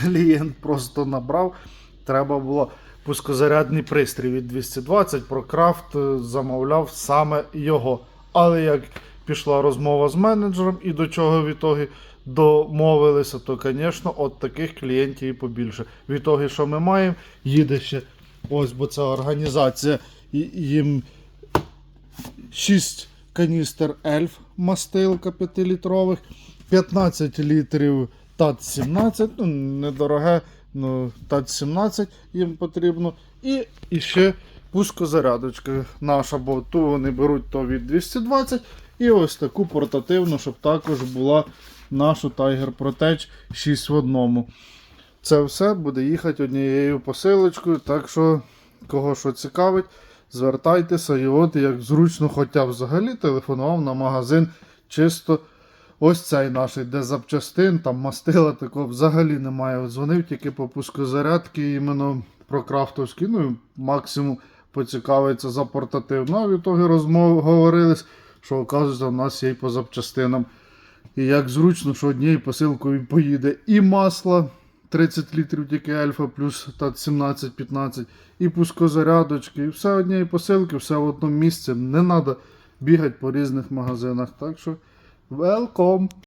клієнт просто набрав. Треба було пускозарядний пристрій від 220. ProCraft е, замовляв саме його. Але як пішла розмова з менеджером і до чого в ітогі домовилися, то, звісно, от таких клієнтів і побільше. В ітогі, що ми маємо, їде ще ось, бо це організація, їм 6 каністр Ельф мастилка 5-літрових, 15 літрів ТАТ-17, ну, недороге, ну, ТАТ-17 їм потрібно. І, і ще пускозарядочка наша, бо ту вони беруть то від 220. І ось таку портативну, щоб також була наша Tiger Protege 6 в одному. Це все буде їхати однією посилочкою, так що кого що цікавить, звертайтеся. І от як зручно, хоча взагалі телефонував на магазин чисто ось цей наш, де запчастин, там мастила такого взагалі немає. Дзвонив тільки по пускозарядки, іменно про крафтовські, ну максимум поцікавиться за портативну. А в ітогі розмов говорили, що оказується, у нас є і по запчастинам. І як зручно, що однією посилкою поїде і масло 30 літрів тільки альфа плюс та 17-15, і пускозарядочки, і все однієї посилки, все в одному місці. Не треба бігати по різних магазинах. Так що, welcome!